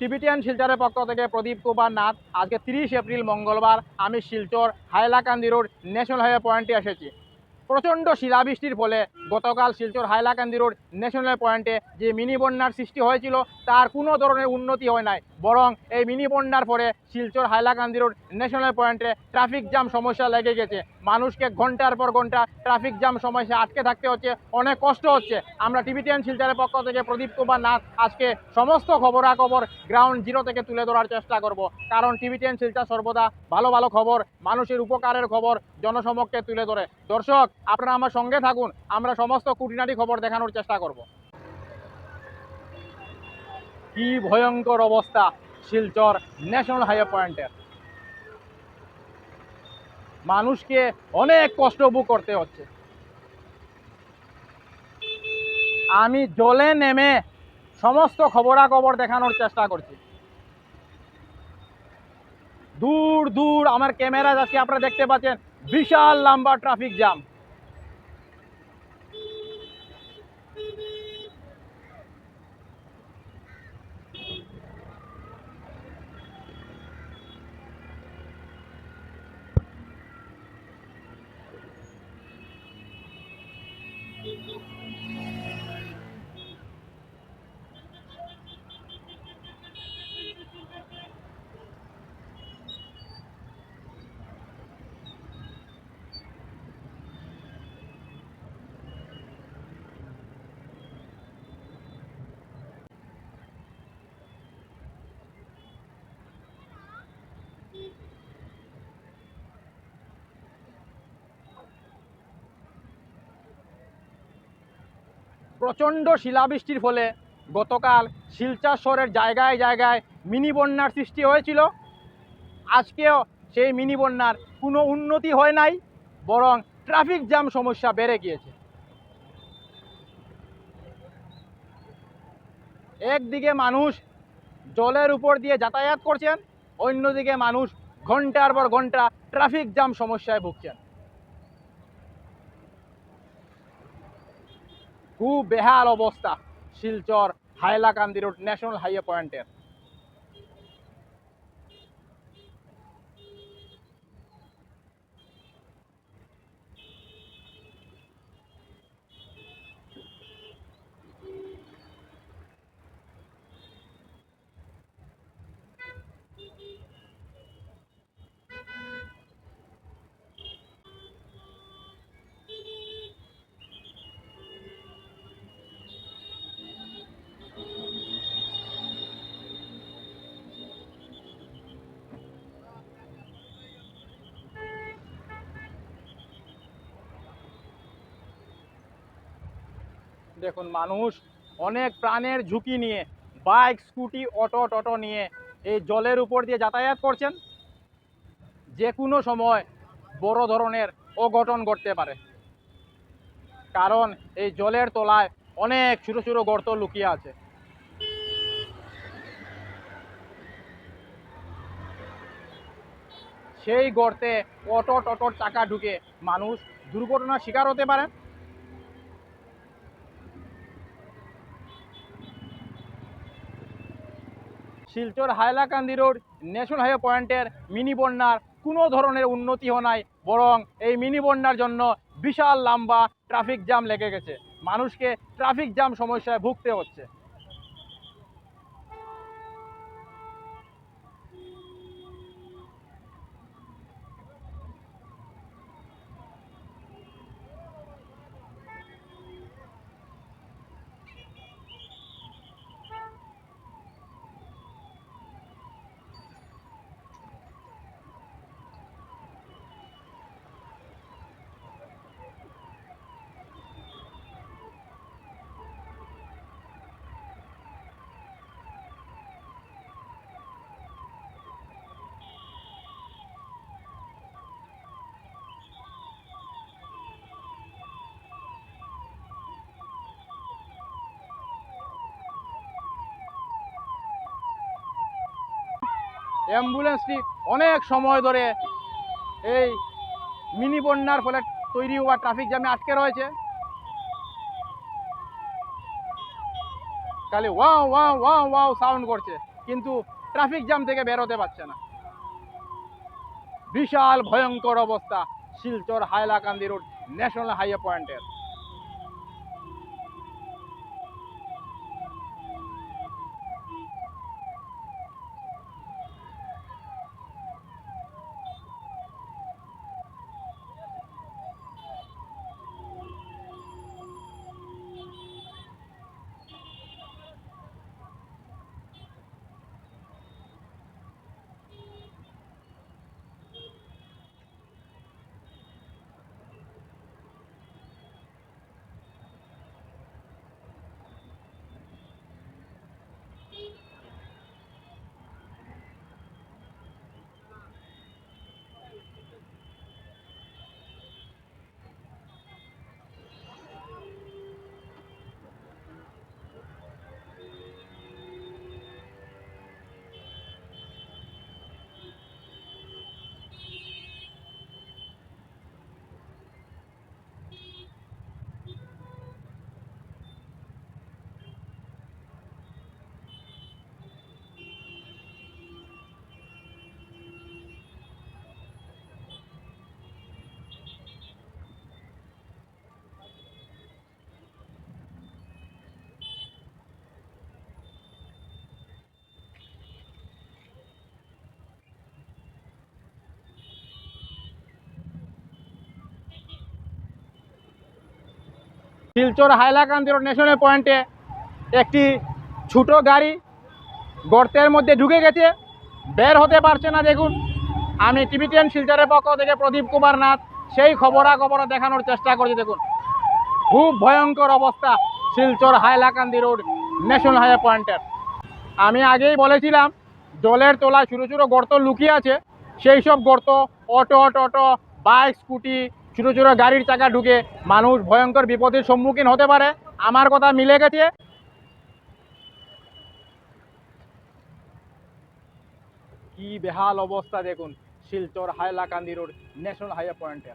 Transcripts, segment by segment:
Tibetan শিলচরের পক্ষ থেকে প্রদীপ কুমার নাথ, আজকে তিরিশ এপ্রিল মঙ্গলবার আমি Silchar Hailakandi road national highway পয়েন্টে এসেছি। প্রচণ্ড শিলাবৃষ্টির ফলে গতকাল শিলচর হাইলাকান্দি রোড ন্যাশনাল পয়েন্টে যে মিনি বন্যার সৃষ্টি হয়েছিল, তার কোনো ধরনের উন্নতি হয় নাই। বরং এই মিনি বন্যার পরে শিলচর হাইলাকান্দি রোড ন্যাশনাল পয়েন্টে ট্রাফিক জ্যাম সমস্যা লেগে গেছে। মানুষকে ঘণ্টার পর ঘণ্টা ট্রাফিক জ্যাম সমস্যা আটকে থাকতে হচ্ছে, অনেক কষ্ট হচ্ছে। আমরা টিভি টেন শিলচরের পক্ষ থেকে প্রদীপ কুমার নাথ আজকে সমস্ত খবরাখবর গ্রাউন্ড জিরো থেকে তুলে ধরার চেষ্টা করব। কারণ টিভি টেন শিলচর সর্বদা ভালো ভালো খবর, মানুষের উপকারের খবর জনসমক্ষে তুলে ধরে। দর্শক, আপনারা আমার সঙ্গে থাকুন, আমরা সমস্ত কুটিনাটি খবর দেখানোর চেষ্টা করব। কি ভয়ঙ্কর অবস্থা শিলচর ন্যাশনাল হাইওয়ে পয়েন্টের মানুষকে অনেক কষ্ট ভোগ করতে হচ্ছে। আমি জলে নেমে সমস্ত খবরাখবর দেখানোর চেষ্টা করছি। দূর দূর আমার ক্যামেরা যাচ্ছে আপনারা দেখতে পাচ্ছেন, বিশাল লম্বা ট্রাফিক জ্যাম। প্রচণ্ড শিলাবৃষ্টির ফলে গতকাল শিলচর শহরের জায়গায় জায়গায় মিনি বন্যার সৃষ্টি হয়েছিল। আজকেও সেই মিনি বন্যার কোনো উন্নতি হয় নাই, বরং ট্রাফিক জ্যাম সমস্যা বেড়ে গিয়েছে। একদিকে মানুষ জলের উপর দিয়ে যাতায়াত করছেন, অন্যদিকে মানুষ ঘণ্টার পর ঘণ্টা ট্রাফিক জ্যাম সমস্যায় ভুগছেন। খুব বেহাল অবস্থা Silchar Hailakandi road national highway পয়েন্টের। দেখুন, মানুষ অনেক প্রাণের ঝুঁকি নিয়ে, বাইক, স্কুটি, অটো, টটো নিয়ে এই জলের উপর দিয়ে যাতায়াত করছেন। যে কোনো সময় বড় ধরনের অঘটন ঘটতে পারে। কারণ এই জলের তলায় অনেক ছোটো ছোটো গর্ত লুকিয়ে আছে। সেই গর্তে অটো, টটোর চাকা ঢুকে মানুষ দুর্ঘটনার শিকার হতে পারেন। Silchar Hailakandi road national highway পয়েন্টের মিনি বন্যার কোনো ধরনের উন্নতি নাই, বরং এই মিনি বন্যার জন্য বিশাল লম্বা ট্রাফিক জ্যাম লেগে গেছে। মানুষকে ট্রাফিক জ্যাম সমস্যায় ভুগতে হচ্ছে। অ্যাম্বুলেন্সটি অনেক সময় ধরে এই মিনি বন্যার ফলে তৈরি হওয়া ট্রাফিক জ্যামে আটকে রয়েছে। খালি wow wow wow wow sound করছে, কিন্তু ট্রাফিক জ্যাম থেকে বের হতে পারছে না। বিশাল ভয়ঙ্কর অবস্থা Silchar Hailakandi road national highway পয়েন্টের শিলচর হাইলাকান্দি রোড ন্যাশনাল পয়েন্টে একটি ছোট গাড়ি গর্তের মধ্যে ঢুকে গেছে। বের হতে পারছে না, দেখুন। আমি টিভি টেন শিলচরের পক্ষ থেকে প্রদীপ কুমার নাথ, সেই খবরাখবর দেখানোর চেষ্টা করছি, দেখুন। খুব ভয়ঙ্কর অবস্থা Silchar Hailakandi road national highway পয়েন্টের আমি আগেই বলেছিলাম, জলের তোলায় ছোটো ছোটো গর্ত লুকিয়ে আছে। সেই সব গর্ত, অটো অটো বাইক, স্কুটি ছোটো ছোটো গাড়ির চাকা ঢুকে মানুষ ভয়ঙ্কর বিপদের সম্মুখীন হতে পারে। আমার কথা মিলে গেছে। কি বেহাল অবস্থা দেখুন, Silchar Hailakandi road national highway পয়েন্টে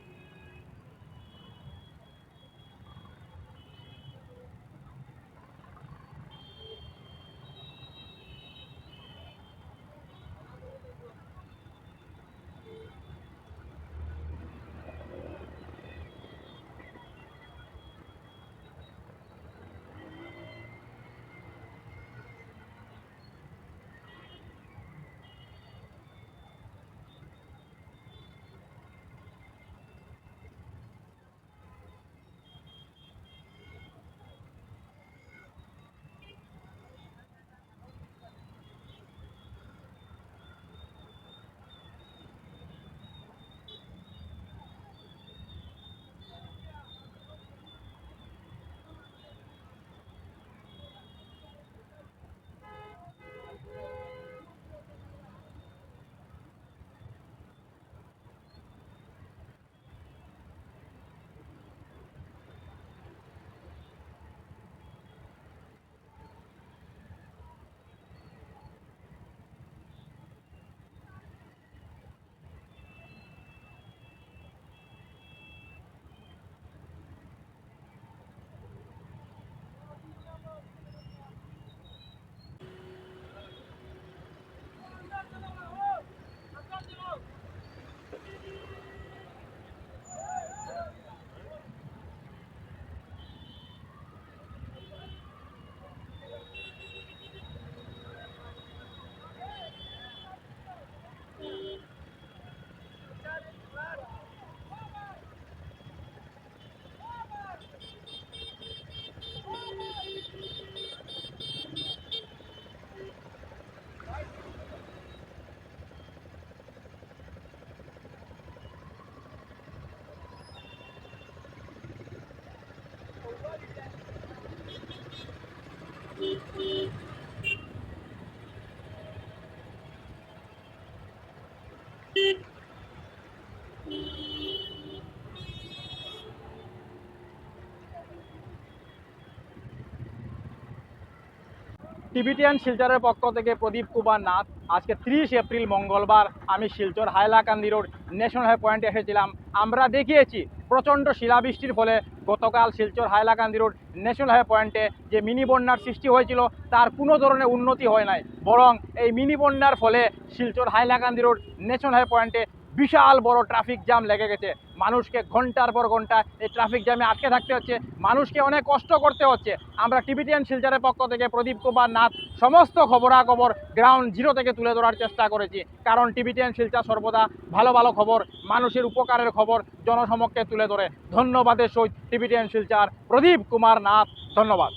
টিবিটিয়ান শিলচরের পক্ষ থেকে প্রদীপ কুমার নাথ। আজকে তিরিশ এপ্রিল মঙ্গলবার আমি Silchar Hailakandi road national high পয়েন্টে এসেছিলাম। আমরা দেখিয়েছি প্রচণ্ড শিলাবৃষ্টির ফলে গতকাল Silchar Hailakandi road national high পয়েন্টে যে মিনি বন্যার সৃষ্টি হয়েছিল, তার কোনো ধরনের উন্নতি হয় নাই। বরং এই মিনি বন্যার ফলে Silchar Hailakandi road national high পয়েন্টে বিশাল বড় ট্রাফিক জ্যাম লেগে গেছে। মানুষকে ঘণ্টার পর ঘণ্টা এই ট্রাফিক জ্যামে আটকে থাকতে হচ্ছে। মানুষকে অনেক কষ্ট করতে হচ্ছে। আমরা টিভিটিয়ান শিলচরের পক্ষ থেকে প্রদীপ কুমার নাথ সমস্ত খবরাখবর গ্রাউন্ড জিরো থেকে তুলে ধরার চেষ্টা করেছি। কারণ টিভিটিয়ান শিলচর সর্বদা ভালো ভালো খবর, মানুষের উপকারের খবর জনসমক্ষে তুলে ধরে। ধন্যবাদের সহিত টিভিটিয়ান শিলচর প্রদীপ কুমার নাথ, ধন্যবাদ।